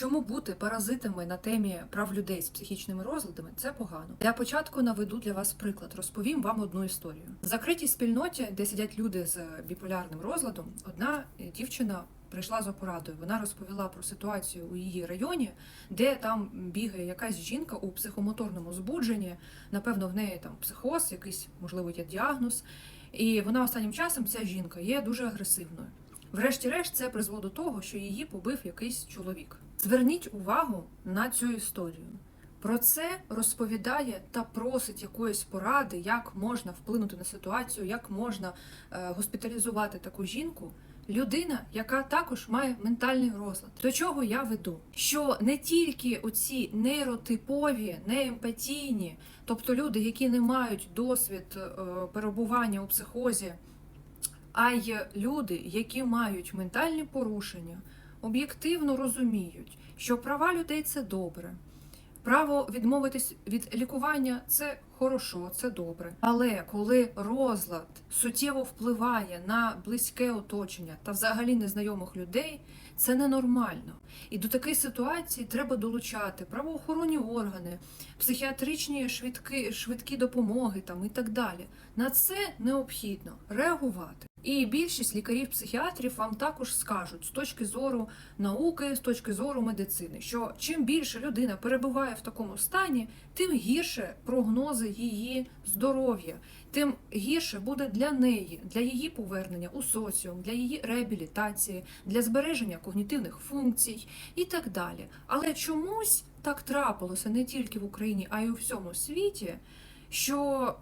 Чому бути паразитами на темі прав людей з психічними розладами це погано. Для початку наведу для вас приклад. Розповім вам одну історію. В закритій спільноті, де сидять люди з біполярним розладом, одна дівчина. Прийшла за порадою. Вона розповіла про ситуацію у її районі, де там бігає якась жінка у психомоторному збудженні. Напевно, в неї там психоз, якийсь можливо є діагноз. І вона останнім часом, ця жінка, є дуже агресивною. Врешті-решт, це призвело до того, що її побив якийсь чоловік. Зверніть увагу на цю історію. Про це розповідає та просить якоїсь поради, як можна вплинути на ситуацію, як можна е, госпіталізувати таку жінку. Людина, яка також має ментальний розлад. До чого я веду? Що не тільки оці нейротипові, неемпатійні, тобто люди, які не мають досвід е, перебування у психозі, а й люди, які мають ментальні порушення, об'єктивно розуміють, що права людей це добре. Право відмовитись від лікування це хорошо, це добре. Але коли розлад суттєво впливає на близьке оточення та взагалі незнайомих людей, це ненормально. І до такої ситуації треба долучати правоохоронні органи, психіатричні швидкі, швидкі допомоги там і так далі. На це необхідно реагувати. І більшість лікарів-психіатрів вам також скажуть з точки зору науки, з точки зору медицини, що чим більше людина перебуває в такому стані, тим гірше прогнози її здоров'я, тим гірше буде для неї, для її повернення у соціум, для її реабілітації, для збереження когнітивних функцій і так далі. Але чомусь так трапилося не тільки в Україні, а й у всьому світі, що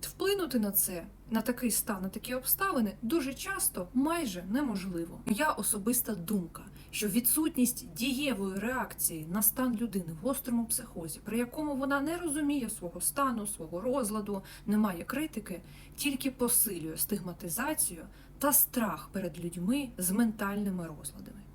вплинути на це, на такий стан, на такі обставини дуже часто майже неможливо. Моя особиста думка, що відсутність дієвої реакції на стан людини в гострому психозі, при якому вона не розуміє свого стану, свого розладу, не має критики, тільки посилює стигматизацію та страх перед людьми з ментальними розладами.